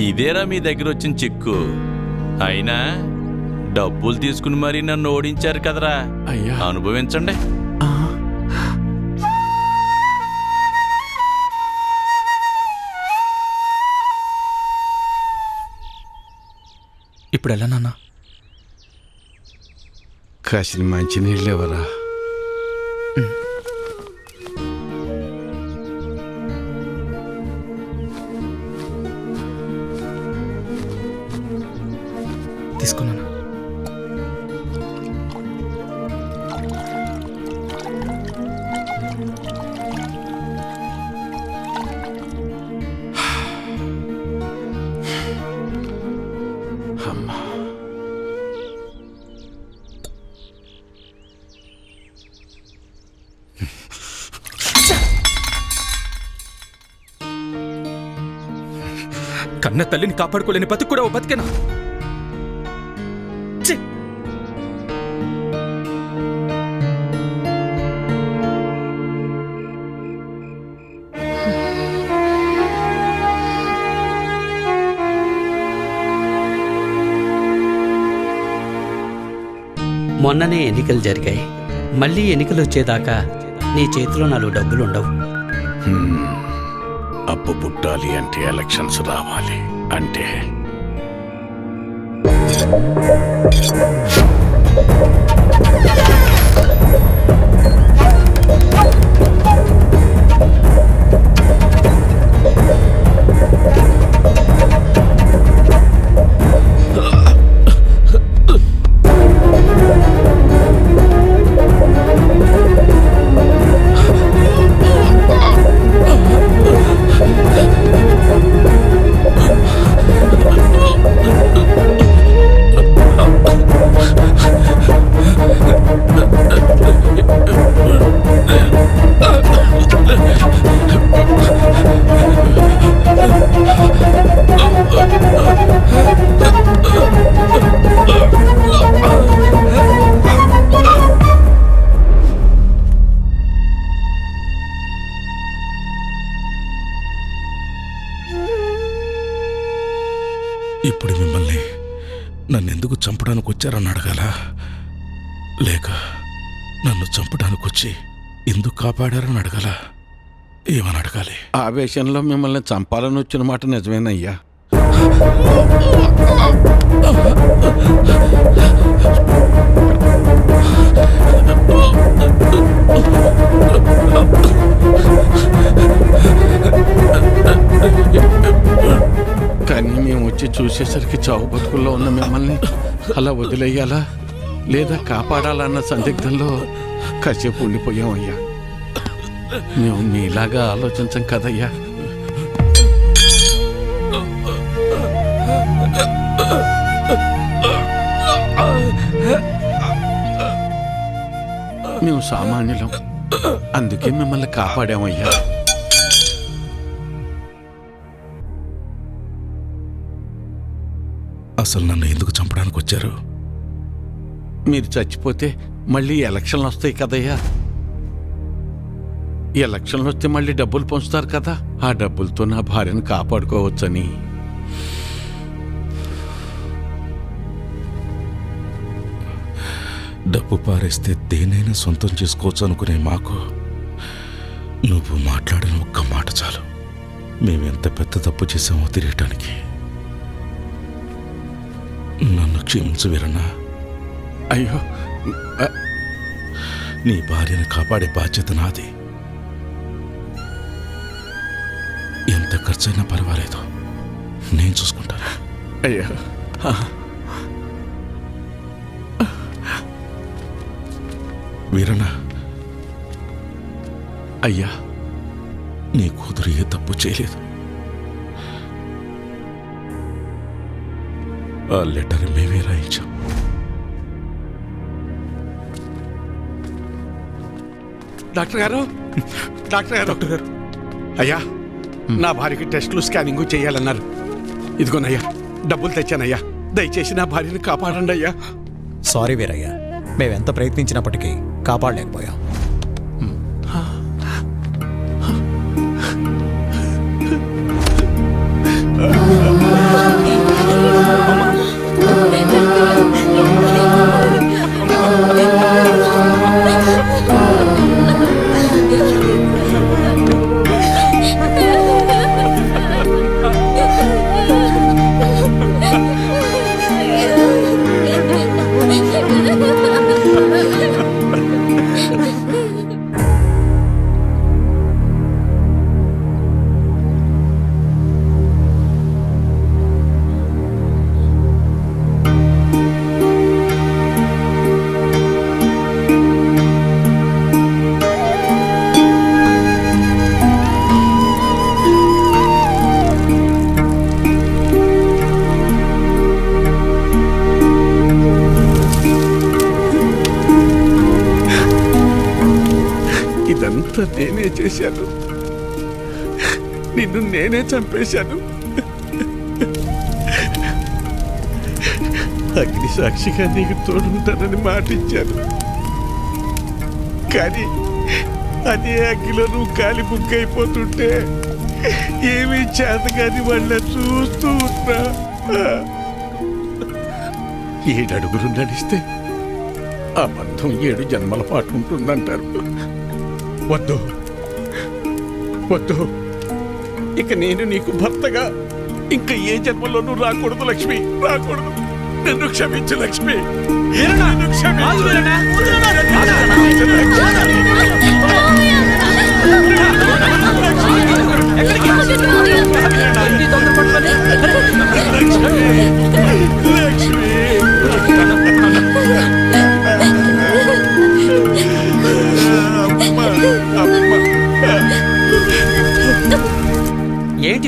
ఇదేరా మీ దగ్గర వచ్చిన చిక్కు? అయినా డబ్బులు తీసుకుని మరీ నన్ను ఓడించారు కదరా. అయ్యా. అనుభవించండి. ఇప్పుడు ఎలా నాన్న? కాసిన మంచి నీళ్ళు ఎవరా అమ్మా. కన్న తల్లిని కాపాడుకోలేని బతుకు కూడా ఓ బతికేనా? మొన్ననే ఎన్నికలు జరిగాయి. మళ్ళీ ఎన్నికలు వచ్చేదాకా నీ చేతిలో నాలుగు డబ్బులు ఉండవు అప్పు పుట్టాలి అంటే ఎలక్షన్స్ రావాలి. అంటే? ఇప్పుడు నన్ను చంపడానికి వచ్చి ఎందుకు కాపాడారని అడగాల? ఏమని అడగాలి? ఆవేశంలో మిమ్మల్ని చంపాలని వచ్చిన మాట నిజమేనయ్యా. కానీ మేము వచ్చి చూసేసరికి చావు బతుకుల్లో ఉన్న మిమ్మల్ని అలా వదిలేయాలా? లేదా కాపాడాలన్న సందిగ్ధంలో కసేపు ఉండిపోయామయ్యా. మేము మీలాగా ఆలోచించం కదయ్యా. మేము సామాన్యులం. అందుకే మిమ్మల్ని కాపాడామయ్యా. అసలు నన్ను ఎందుకు చంపడానికి వచ్చారు మీరు చచ్చిపోతే మళ్ళీ ఎలక్షన్లు వస్తాయి కదయ్యా. ఎలక్షన్లు వస్తే మళ్ళీ డబ్బులు పంచుతారు కదా. ఆ డబ్బులతో నా భార్యను కాపాడుకోవచ్చని. డబ్బు పారేస్తే దేనైనా సొంతం చేసుకోవచ్చు అనుకునే మాకు. నువ్వు మాట్లాడిన ఒక్క మాట చాలు. మేమెంత పెద్ద తప్పు చేసామో తిరగటానికి నన్ను క్షమించు వీరన్నా. అయ్యో. నీ భార్యను కాపాడే బాధ్యత నాది. ఎంత ఖర్చైనా పర్వాలేదు. నేను చూసుకుంటాను. అయ్యా. వీరన్న. అయ్యా. నీ కూతురు ఏ తప్పు చేయలేదు. ఆ లెటర్ మేమే రాయించాం. డాక్టర్ గారు? డాక్టర్ గారు. డాక్టర్ గారు. అయ్యా నా భార్యకి టెస్టులు స్కానింగ్ చేయాలన్నారు. ఇదిగోనయ్యా డబ్బులు తెచ్చానయ్యా. దయచేసి నా భార్యని కాపాడండి అయ్యా సారీ వీరయ్య మేమెంత ప్రయత్నించినప్పటికీ కాపాడలేకపోయాం. అంతా నేనే చేశాను. నిన్ను నేనే చంపేశాను. అగ్ని సాక్షిగా నీకు తోడుంటానని మాటిచ్చాను. కానీ అదే అగ్గిలో నువ్వు కాలి బుక్ అయిపోతుంటే ఏమీ చేత కాని వాళ్ళ చూస్తూ ఉన్నా. ఏడడుగులు నడిస్తే ఆ బంధం ఏడు జన్మల పాటు ఉంటుందంటారు. వద్దు. వద్దు. ఇక నేను నీకు భర్తగా. ఇంకా ఏ జన్మలోనూ రాకూడదు లక్ష్మి. రాకూడదు. నన్ను క్షమించు లక్ష్మి. నన్ను క్షమించు. లక్ష్మి.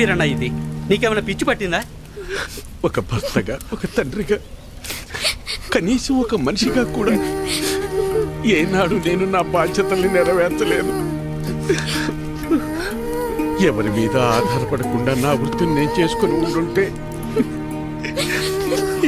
వీరన్న ఇది. నీకేమైనా పిచ్చి పట్టిందా? ఒక భర్తగా ఒక తండ్రిగా కనీసం ఒక మనిషిగా కూడా ఏనాడు నేను నా బాధ్యతల్ని నెరవేర్చలేదు. ఎవరి మీద ఆధారపడకుండా నా వృత్తిని నేను చేసుకుని ఉండుంటే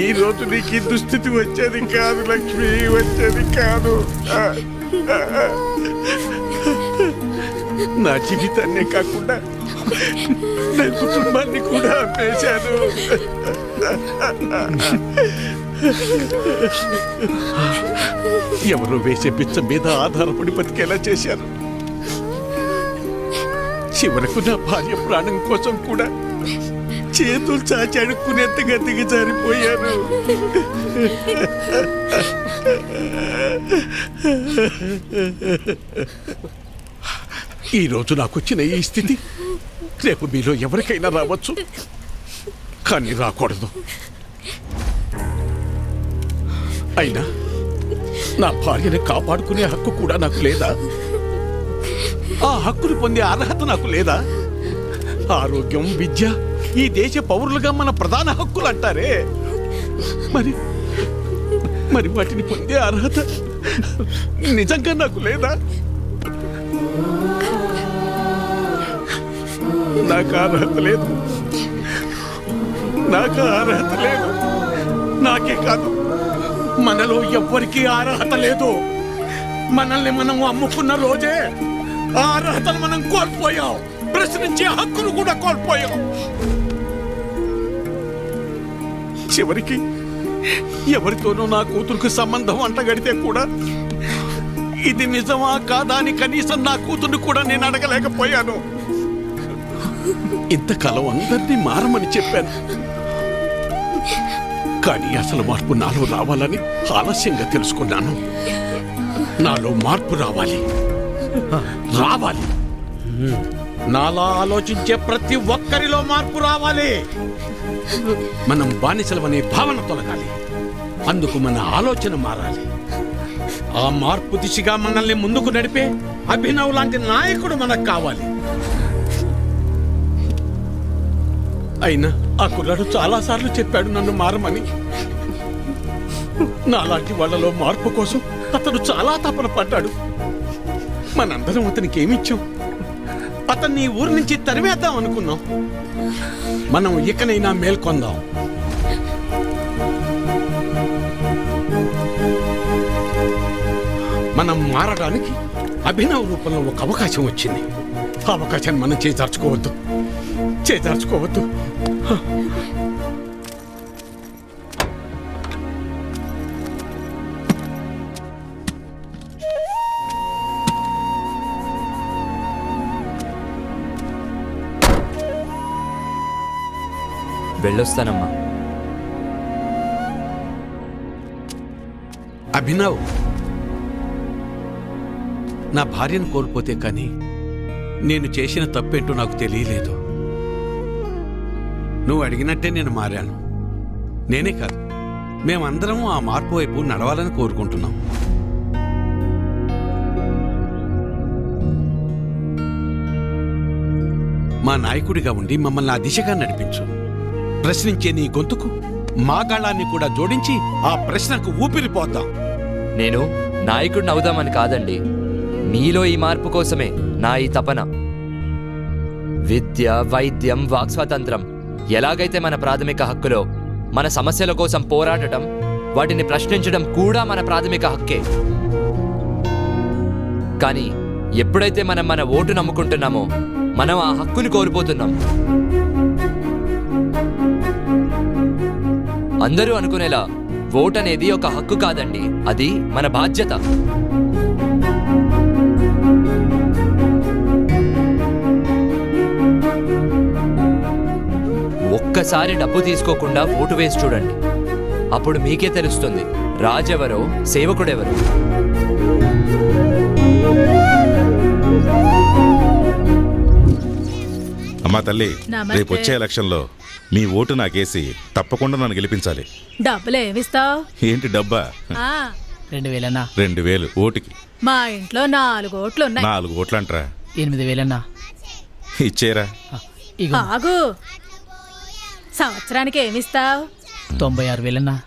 ఈ రోజు నీకు ఈ దుస్థితి వచ్చేది కాదు లక్ష్మి వచ్చేది కాదు. నా జీవితాన్నే కాకుండా నా కుటుంబాన్ని కూడా అమ్మేశాను ఎవరో వేసే పిచ్చ మీద ఆధారపడి బతికేలా చేశారు. చివరకు నా భార్య ప్రాణం కోసం కూడా చేతులు చాచి అడుక్కునేంతగా దిగజారిపోయాను ఈ రోజు నాకు వచ్చిన ఈ స్థితి. రేపు మీలో ఎవరికైనా రావచ్చు. కానీ రాకూడదు. అయినా నా భార్యని కాపాడుకునే హక్కు కూడా నాకు లేదా? ఆ హక్కును పొందే అర్హత నాకు లేదా? ఆరోగ్యం విద్య ఈ దేశ పౌరులుగా మన ప్రధాన హక్కులు అంటారే. మరి మరి వాటిని పొందే అర్హత నిజంగా నాకు లేదా? నాకు అర్హత లేదు. నాకు అర్హత లేదు. నాకే కాదు. మనలో ఎవ్వరికీ అర్హత లేదు. మనల్ని మనం అమ్ముకున్న రోజే ఆ అర్హతను మనం కోల్పోయాం. ప్రశ్నించే హక్కును కూడా కోల్పోయాం. చివరికి ఎవరితోనూ నా కూతురుకు సంబంధం అంటగడితే కూడా ఇది నిజమా కాదా అని కనీసం నా కూతుర్ని కూడా నేను అడగలేకపోయాను. ఇంతకాలం అందరినీ మారమని చెప్పాను. కానీ అసలు మార్పు నాలో రావాలని ఆలస్యంగా తెలుసుకున్నాను. నాలో మార్పు రావాలి. రావాలి. నాలా ఆలోచించే ప్రతి ఒక్కరిలో మార్పు రావాలి. మనం బానిసలమనే భావన తొలగాలి. అందుకు మన ఆలోచన మారాలి. ఆ మార్పు దిశగా మనల్ని ముందుకు నడిపే అభినవ్ లాంటి నాయకుడు మనకు కావాలి. అయినా ఆ కుర్రాడు చాలాసార్లు చెప్పాడు నన్ను మారమని. నాలాంటి వాళ్ళలో మార్పు కోసం అతను చాలా తపన పడ్డాడు. మనందరం అతనికి ఏమిచ్చాం? అతన్ని ఊరి నుంచి తరివేద్దాం అనుకున్నాం. మనం ఇకనైనా మేల్కొందాం. మనం మారడానికి అభినవ రూపంలో ఒక అవకాశం వచ్చింది. ఆ అవకాశాన్ని మనం చేజార్చుకోవద్దు చేజార్చుకోవద్దు. వెళ్ళొస్తానమ్మా. అభినవ్ నా భార్యను కోల్పోతే కానీ నేను చేసిన తప్పేంటో నాకు తెలియలేదు. నువ్వు అడిగినట్టే నేను మారాను. నేనే కాదు మేమందరం ఆ మార్పు వైపు నడవాలని కోరుకుంటున్నాం. మా నాయకుడిగా ఉండి మమ్మల్ని ఆ దిశగా నడిపించు. ప్రశ్నించే నీ గొంతుకు మా గాళాన్ని కూడా జోడించి ఆ ప్రశ్నకు ఊపిరిపోద్దాం. నేను నాయకుడిని అవుదామని కాదండి. మీలో ఈ మార్పు కోసమే నా ఈ తపన. విద్య వైద్యం వాక్స్వాతంత్రం ఎలాగైతే మన ప్రాథమిక హక్కులో మన సమస్యల కోసం పోరాడటం వాటిని ప్రశ్నించడం కూడా మన ప్రాథమిక హక్కే. కానీ ఎప్పుడైతే మనం మన ఓటు నమ్ముకుంటున్నామో మనం ఆ హక్కుని కోల్పోతున్నాం. అందరూ అనుకునేలా ఓట్ అనేది ఒక హక్కు కాదండి అది మన బాధ్యత. ఒక్కసారి డబ్బు తీసుకోకుండా ఓటు వేసి చూడండి. అప్పుడు మీకే తెలుస్తుంది రాజెవరో సేవకుడెవరో. అమ్మా తల్లి. రేపు వచ్చే ఎలక్షన్లో మీ ఓటు నాకేసి తప్పకుండా నన్ను గెలిపించాలి. డబ్బులు ఏమిస్తావు ఏంటి డబ్బా? రెండు వేలన్నా? రెండు వేలు ఓటుకి. మా ఇంట్లో నాలుగు ఓట్లు ఉన్నాయి. నాలుగు ఓట్లంటరా. ఎనిమిది వేలన్నా? ఇచ్చేరా. ఆగు. సంవత్సరానికి ఏమిస్తావు తొంభై ఆరు వేలన్నా.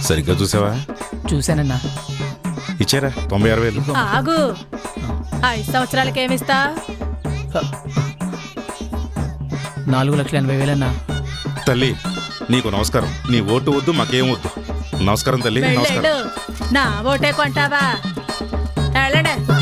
సరిగ్గా చూసావా? చూశానన్నా. ఇచ్చేరా? తొంభై ఆరు వేలు. ఆగు. ఐదు సంవత్సరాలకి ఏమిస్తావు నాలుగు లక్షల ఎనభై వేలన్నా. తల్లి నీకు నమస్కారం. నీ ఓటు వద్దు మాకేం వద్దు. నమస్కారం తల్లి నమస్కారం. నా ఓటే కొంటావా? వెళ్ళండి.